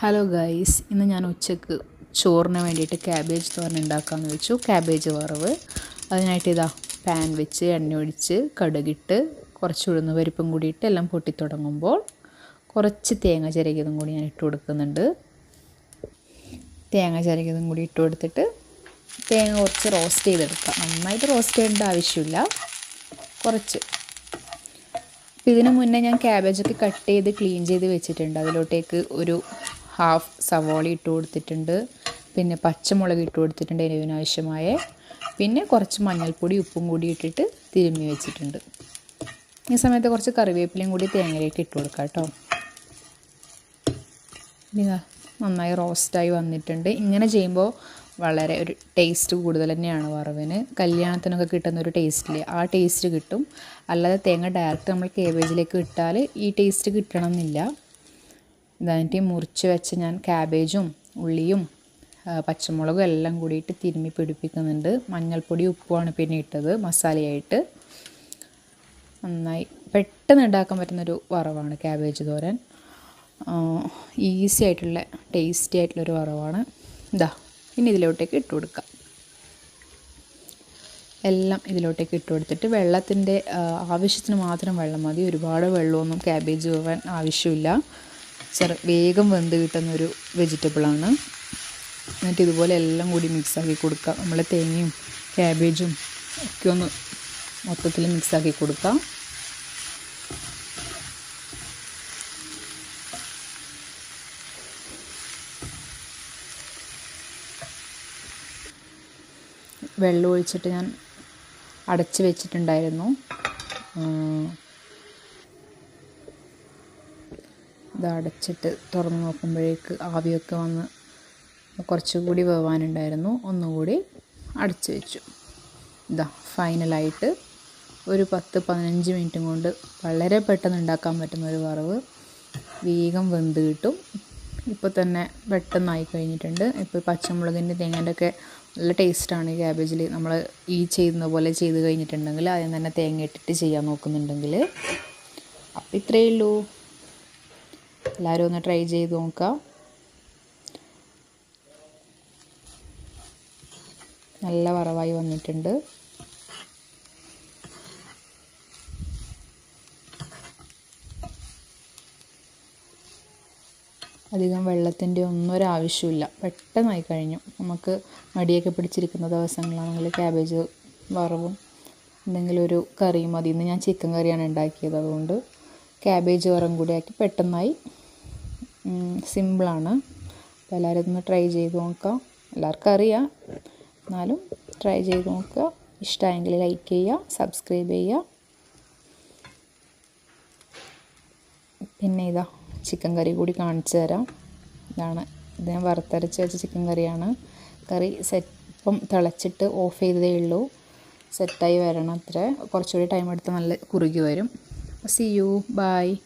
Hello guys ഇന്ന് ഞാൻ ഉച്ചയ്ക്ക് ചോറിന് വേണ്ടിയിട്ട് ക്യാബേജ് തോരൻ ഉണ്ടാക്കാമെന്ന് വെച്ചു ക്യാബേജ് വറവ്. അതിനായിട്ട് ഇതാ പാൻ വെച്ച് എണ്ണ ഒഴിച്ച് കടുകിട്ട് കുറച്ച് ഉഴുന്ന് പരിപ്പും കൂടി ഇട്ട് എല്ലാം പൊട്ടിത്തുടങ്ങുമ്പോൾ കുറച്ച് തേങ്ങ ചിരകിയതും കൂടി ഞാൻ ഇട്ട് കൊടുക്കുന്നുണ്ട്. തേങ്ങ ചിരകിയതും കൂടി ഇട്ട് കൊടുത്തിട്ട് തേങ്ങ കുറച്ച് റോസ്റ്റ് ചെയ്തെടുക്കാം. നന്നായിട്ട് റോസ്റ്റ് ചെയ്യേണ്ട ആവശ്യമില്ല. കുറച്ച്. ഇതിന് മുന്നേ ഞാൻ ക്യാബേജൊക്കെ കട്ട് ചെയ്ത് ക്ലീൻ ചെയ്ത് വെച്ചിട്ടുണ്ട്. അതിലോട്ടേക്ക് ഒരു ഹാഫ് സവോള ഇട്ട് കൊടുത്തിട്ടുണ്ട്. പിന്നെ പച്ചമുളക് ഇട്ട് കൊടുത്തിട്ടുണ്ട് എരിവിനാവശ്യമായ പിന്നെ കുറച്ച് മഞ്ഞൾപ്പൊടി ഉപ്പും കൂടി ഇട്ടിട്ട് തിരുമ്മി വെച്ചിട്ടുണ്ട്. ഈ സമയത്ത് കുറച്ച് കറിവേപ്പിലയും കൂടി തേങ്ങയിലേക്ക് ഇട്ട് കൊടുക്കാം കേട്ടോ. നന്നായി റോസ്റ്റായി വന്നിട്ടുണ്ട്. ഇങ്ങനെ ചെയ്യുമ്പോൾ വളരെ ഒരു ടേസ്റ്റ് കൂടുതൽ തന്നെയാണ് വറവിന്. കല്യാണത്തിനൊക്കെ കിട്ടുന്ന ഒരു ടേസ്റ്റില്ലേ ആ ടേസ്റ്റ് കിട്ടും. അല്ലാതെ തേങ്ങ ഡയറക്റ്റ് നമ്മൾ കേബേജിലേക്ക് ഇട്ടാൽ ഈ ടേസ്റ്റ് കിട്ടണം എന്നില്ല. ഇതായിട്ട് മുറിച്ച് വെച്ച് ഞാൻ ക്യാബേജും ഉള്ളിയും പച്ചമുളകും എല്ലാം കൂടിയിട്ട് തിരുമ്മി പിടിപ്പിക്കുന്നുണ്ട്. മഞ്ഞൾപ്പൊടി ഉപ്പുമാണ് പിന്നെ ഇട്ടത് മസാലയായിട്ട്. നന്നായി പെട്ടെന്ന് ഉണ്ടാക്കാൻ പറ്റുന്നൊരു വറവാണ് ക്യാബേജ് തോരൻ. ഈസി ആയിട്ടുള്ള ടേസ്റ്റി ആയിട്ടുള്ളൊരു വറവാണ്. ഇതാ ഇനി ഇതിലോട്ടേക്ക് ഇട്ട് കൊടുക്കാം. എല്ലാം ഇതിലോട്ടേക്ക് ഇട്ട് കൊടുത്തിട്ട് വെള്ളത്തിന്റെ ആവശ്യത്തിന് മാത്രം വെള്ളം മതി. ഒരുപാട് വെള്ളമൊന്നും ക്യാബേജ് വേവാൻ ആവശ്യമില്ല. ചെറു വേഗം വെന്ത് കിട്ടുന്ന ഒരു വെജിറ്റബിളാണ്. എന്നിട്ട് ഇതുപോലെ എല്ലാം കൂടി മിക്സാക്കി കൊടുക്കുക നമ്മൾ തേങ്ങയും ക്യാബേജും ഒക്കെ ഒന്ന് മൊത്തത്തിൽ മിക്സാക്കി കൊടുക്കുക വെള്ളം ഒഴിച്ചിട്ട് ഞാൻ അടച്ച് വെച്ചിട്ടുണ്ടായിരുന്നു. ഇത് അടച്ചിട്ട് തുറന്ന് നോക്കുമ്പോഴേക്ക് ആവിയൊക്കെ വന്ന് കുറച്ചുകൂടി വേവാനുണ്ടായിരുന്നു. ഒന്നുകൂടി അടച്ച് വെച്ചു. ഇതാ ഫൈനലായിട്ട് ഒരു പത്ത് പതിനഞ്ച് മിനിറ്റും കൊണ്ട് വളരെ പെട്ടെന്ന് ഉണ്ടാക്കാൻ പറ്റുന്ന ഒരു വറവ് വേഗം വെന്ത് കിട്ടും. ഇപ്പോൾ തന്നെ പെട്ടെന്നായി കഴിഞ്ഞിട്ടുണ്ട്. ഇപ്പോൾ പച്ചമുളകിന്റെ തേങ്ങേന്റെ ഒക്കെ നല്ല ടേസ്റ്റാണ് ക്യാബേജിൽ നമ്മൾ ഈ ചെയ്യുന്ന പോലെ ചെയ്ത് കഴിഞ്ഞിട്ടുണ്ടെങ്കിൽ ആദ്യം തന്നെ തേങ്ങ ഇട്ടിട്ട് ചെയ്യാൻ നോക്കുന്നുണ്ടെങ്കിൽ. അപ്പോൾ ഇത്രയേ ഉള്ളൂ. എല്ലാവരും ഒന്ന് ട്രൈ ചെയ്ത് നോക്കുക നല്ല വറവായി വന്നിട്ടുണ്ട്. അധികം വെള്ളത്തിന്റെ ഒന്നും ഒരു ആവശ്യമില്ല പെട്ടെന്നായി കഴിഞ്ഞു. നമുക്ക് മടിയൊക്കെ പിടിച്ചിരിക്കുന്ന ദിവസങ്ങളാണെങ്കിൽ ക്യാബേജ് വറവും എന്തെങ്കിലും ഒരു കറിയും മതി. ഇന്ന് ഞാൻ ചിക്കൻ കറിയാണ് ഉണ്ടാക്കിയത്. അതുകൊണ്ട് ക്യാബേജ് വറവും കൂടിയാക്കി പെട്ടെന്നായി സിമ്പിളാണ്. അപ്പോൾ എല്ലാവരും ഒന്ന് ട്രൈ ചെയ്ത് നോക്കാം എല്ലാവർക്കും അറിയാം. എന്നാലും ട്രൈ ചെയ്ത് നോക്കുക. ഇഷ്ടമായെങ്കിൽ ലൈക്ക് ചെയ്യുക സബ്സ്ക്രൈബ് ചെയ്യുക. പിന്നെ ഇതാ ചിക്കൻ കറി കൂടി കാണിച്ചു തരാം. ഇതാണ് ഇത് ഞാൻ വറുത്തരച്ച് വെച്ച ചിക്കൻ കറിയാണ്. കറി സെറ്റ് ഇപ്പം തിളച്ചിട്ട് ഓഫ് ചെയ്തതേ ഉള്ളൂ. സെറ്റായി വരണം അത്ര. കുറച്ചുകൂടി ടൈം എടുത്ത് നല്ല കുറുകി വരും. C U bye